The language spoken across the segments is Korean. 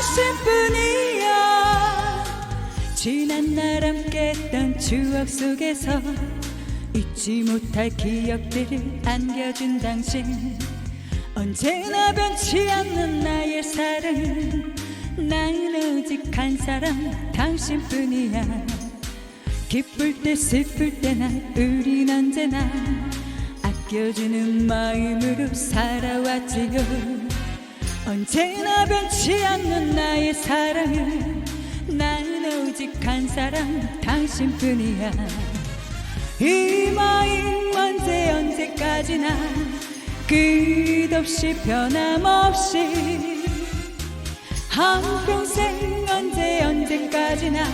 당신뿐이야. 지난 날 함께 했던 추억 속에서 잊지 못할 기억들을 안겨준 당신. 언제나 변치 않는 나의 사랑은 나는 오직 한 사람 당신뿐이야. 기쁠 때 슬플 때나 우린 언제나 아껴주는 마음으로 살아왔지요 언제나 변치 않는 나의 사랑은 나는 오직 한 사람 당신뿐이야. 이 마음 언제 언제까지나 끝없이 변함없이 한평생 언제 언제까지나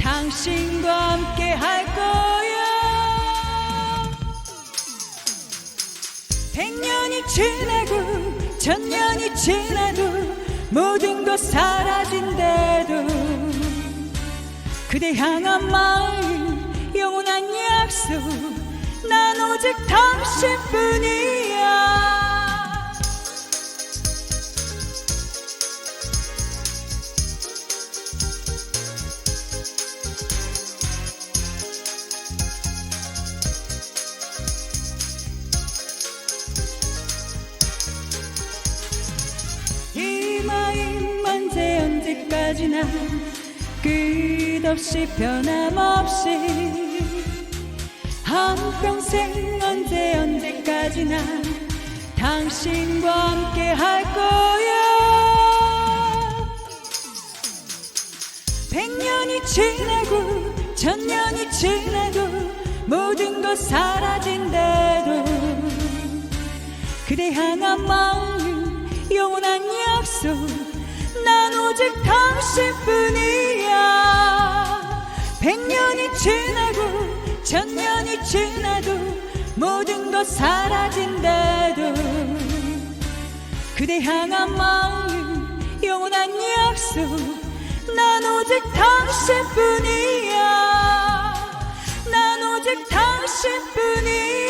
당신과 함께 할 거야. 백년이 지나고 천년 이 지나도 모든 것 사라진대도 그대 향한 마음 영원한 약속 난 오직 당신뿐이야 언제 언제까지나 끝없이 변함없이 한평생 언제 언제까지나 당신과 함께 할 거야. 백년이 지나고 천년이 지나도 모든 것 사라진대도 그대 향한 마음 영원한 약속 난 오직 당신뿐이야. 백년이 지나고 천년이 지나도 모든 것 사라진대도. 그대 향한 마음 영원한 약속 난 오직 당신뿐이야. 난 오직 당신뿐이야